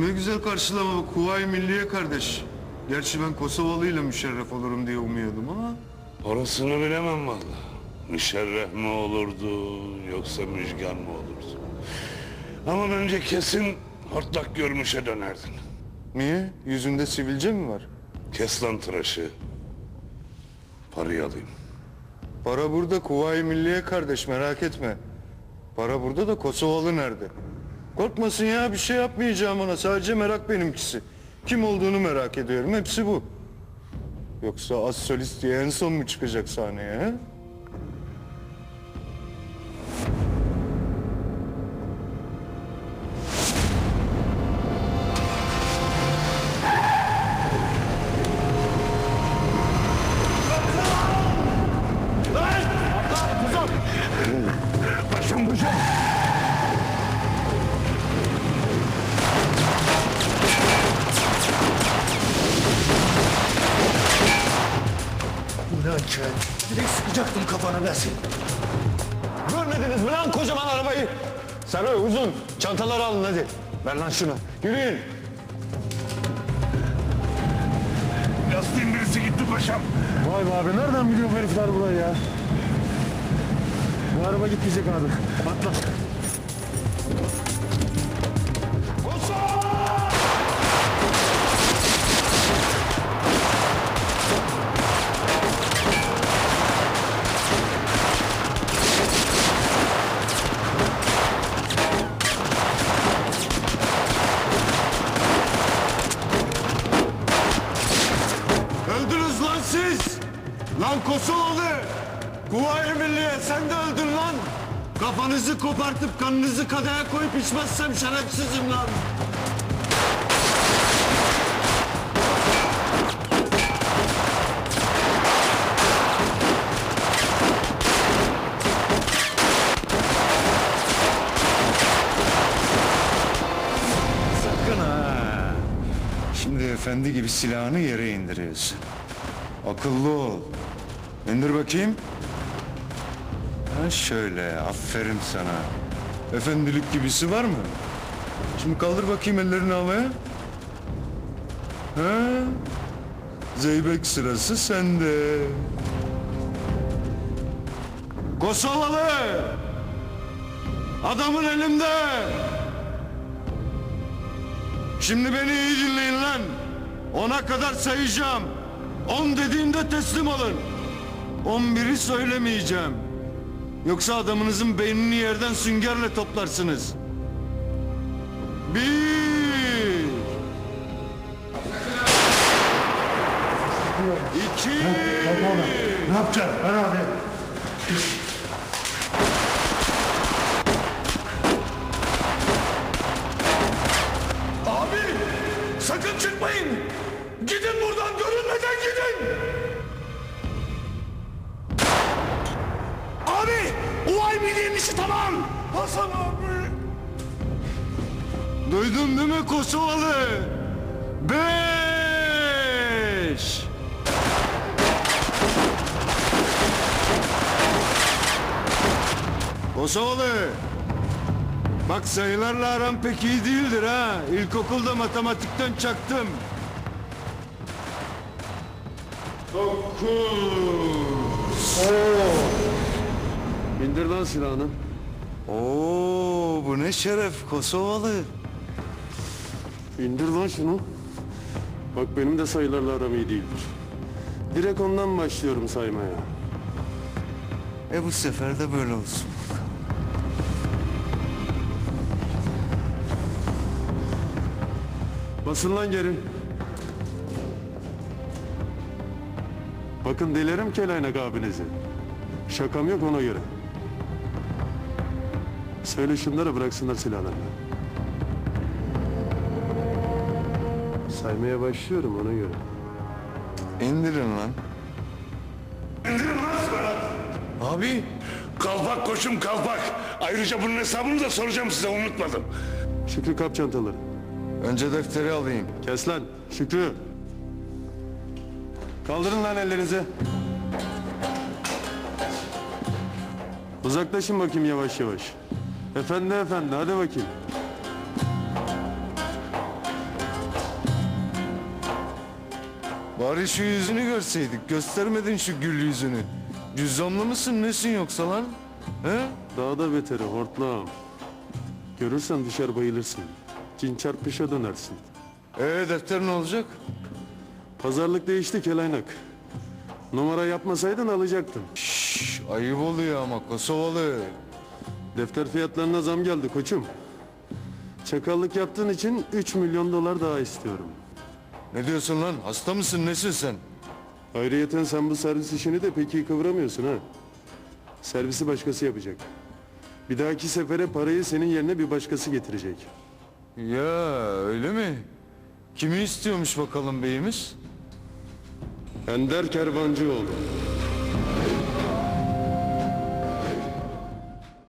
güzel karşılama bu Kuvayi Milliye kardeş. Gerçi ben Kosovalıyla müşerref olurum diye umuyordum ama... Orasını bilemem vallahi. Müşerref mi olurdu yoksa müjgan mı olurdu? Ama bence kesin hortlak görmüşe dönerdin. Niye? Yüzünde sivilce mi var? Kes lan tıraşı. Parayı alayım. Para burada Kuvayi Milliye kardeş merak etme. Para burada da Kosovalı nerede? Korkmasın ya bir şey yapmayacağım ona sadece merak benimkisi. Kim olduğunu merak ediyorum hepsi bu. Yoksa az solist diye en son mu çıkacak sahneye he? İnançın. Direkt sıkacaktım kafana ben seni. Görmediniz mi lan kocaman arabayı? Sarı uzun çantaları alın hadi. Ver lan şunu. Yürüyün. Lastiğin birisi gitti paşam. Vay be abi nereden biliyor bu herifler burayı ya? Bu araba gitmeyecek abi. Atla. Lan Kosovalı! Kuvayi Milliye sen de öldün lan! Kafanızı kopartıp kanınızı kadaya koyup içmezsem şerefsizim lan! Sakın ha! Şimdi efendi gibi silahını yere indiriyorsun. Akıllı ol. İndir bakayım. Ha şöyle, aferin sana. Efendilik gibisi var mı? Şimdi kaldır bakayım ellerini havaya. Ha? Zeybek sırası sende. Kosovalı! Adamın elimde! Şimdi beni iyi dinleyin lan. Ona kadar sayacağım. On dediğimde teslim olun. On biri söylemeyeceğim. Yoksa adamınızın beynini yerden süngerle toplarsınız. Bir. İki. Ne yapacaksın? Ver işi tamam. Hasan abi. Duydun değil mi Kosovalı? Beş. Kosovalı. Bak sayılarla aram pek iyi değildir ha. İlkokulda matematikten çaktım. Dokuz. İndir lan silahını. Oo, bu ne şeref Kosovalı. İndir lan şunu. Bak benim de sayılarla aram iyi değildir. Direkt ondan başlıyorum saymaya. E bu sefer de böyle olsun. Basın lan geri. Bakın delerim kelaynak abinizi. Şakam yok ona göre. Söyle şunlara bıraksınlar silahlarını. Saymaya başlıyorum ona göre. İndirin lan. Abi Kalpak koçum kalpak. Ayrıca bunun hesabını da soracağım size unutmadım. Şükrü kap çantaları. önce defteri alayım. Kes lan Şükrü. Kaldırın lan ellerinizi. Uzaklaşın bakayım yavaş yavaş. Efendi efendi hadi bakayım. Bari şu yüzünü görseydik. Göstermedin şu gül yüzünü. Cüzdanlı mısın nesin yoksa lan? He? Daha da beteri hortlağım. Görürsen dışarı bayılırsın. Cin çarpışa dönersin. Ee defter ne olacak? Pazarlık değişti kelaynak. Numara yapmasaydın alacaktım. Şşş ayıp oluyor ama Kosovalı. Defter fiyatlarına zam geldi koçum. Çakallık yaptığın için 3 milyon dolar daha istiyorum. Ne diyorsun lan? Hasta mısın nesin sen? Ayrıyeten sen bu servis işini de pek iyi kıvıramıyorsun ha. Servisi başkası yapacak. Bir dahaki sefere parayı senin yerine bir başkası getirecek. Ya öyle mi? Kimi istiyormuş bakalım beyimiz? Ender Kervancıoğlu.